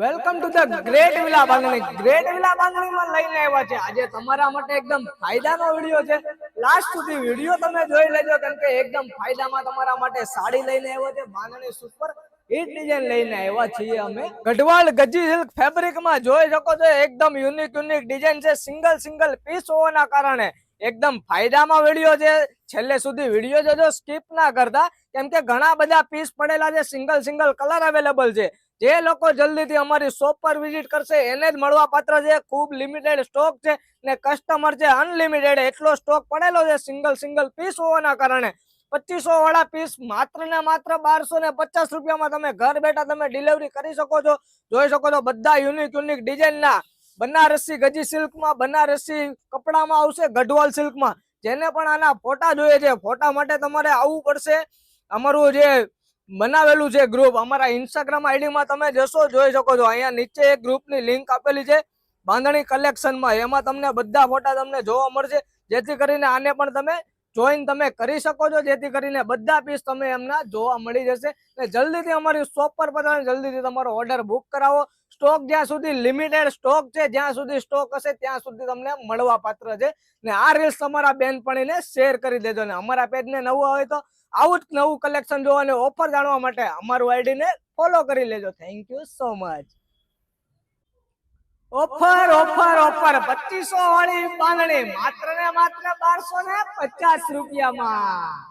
Welcome to the Great Villa Bandhani Great Villa બાંધણીમાં લઈને આવ્યા છે. આજે તમારા માટે એકદમ ફાયદાનો વીડિયો છે. લાસ્ટ સુધી વીડિયો તમે જોઈ લેજો, કેમ કે એકદમ ફાયદામાં તમારા માટે સાડી લઈને આવ્યો છે. બાંધણી સુપર હિટ ડિઝાઇન લઈને આવ્યા છીએ અમે. ગઢવાલ ગજી સિલ્ક ફેબ્રિકમાં જોઈ શકો છો, એકદમ યુનિક યુનિક ડિઝાઇન છે. સિંગલ સિંગલ પીસ હોવાના કારણે એકદમ ફાયદામાં વીડિયો છે. છેલ્લે સુધી વીડિયો જોજો સ્કીપ ના કરતા. કેમ કે ઘણા બધા પીસ પડેલા છે સિંગલ સિંગલ કલર અવેલેબલ છે. જે લોકો જલ્દીથી અમારી શોપ પર વિઝિટ કરશે, એને જ મળવા પાત્ર છે. ખૂબ લિમિટેડ સ્ટોક છે ને કસ્ટમર છે અનલિમિટેડ એટલો સ્ટોક પડેલો છે સિંગલ સિંગલ પીસ હોવાના કારણે. પચીસો વાળા પીસ માત્ર ને માત્ર બારસો ને પચાસ રૂપિયામાં તમે ઘર બેઠા તમે ડિલિવરી કરી શકો છો. જોઈ શકો છો બધા યુનિક યુનિક ડિઝાઇન ના બનારસી ગજી સિલ્કમાં, બનારસી કપડામાં આવશે, ગઢવાલ સિલ્કમાં. જેને પણ આના ફોટા જોઈએ છે, ફોટા માટે તમારે આવવું પડશે. અમારું જે બનાવેલું છે ગ્રુપ અમારા ઇન્સ્ટાગ્રામ આઈડીમાં તમે જશો, જોઈ શકો છો. અહીંયા નીચે એક ગ્રુપની લિંક આપેલી છે, બાંધણી કલેક્શનમાં એમાં તમને બધા ફોટા તમને જોવા મળશે. જેથી કરીને આને પણ તમે જોઈન તમે કરી શકો છો, જેથી કરીને બધા પીસ તમે એમના જોવા મળી જશે. ને જલ્દીથી અમારી શોપ પર પધારો જલ્દીથી તમારો ઓર્ડર બુક કરાવો. સ્ટોક જ્યાં સુધી લિમિટેડ સ્ટોક છે, જ્યાં સુધી સ્ટોક હશે, ત્યાં સુધી તમને મળવા પાત્ર છે. ને આ રીલ્સ તમારા બેનપણીને શેર કરી દેજો. ને અમારા પેજને નવું હોય તો આવું જ નવું કલેક્શન જોવા અને ઓફર જાણવા માટે અમારું આઈડીને ફોલો કરી લેજો. Thank you so much offer offer offer. પચીસો વાળી બાંધણી. માત્ર ને માત્ર બારસો ને પચાસ રૂપિયામાં.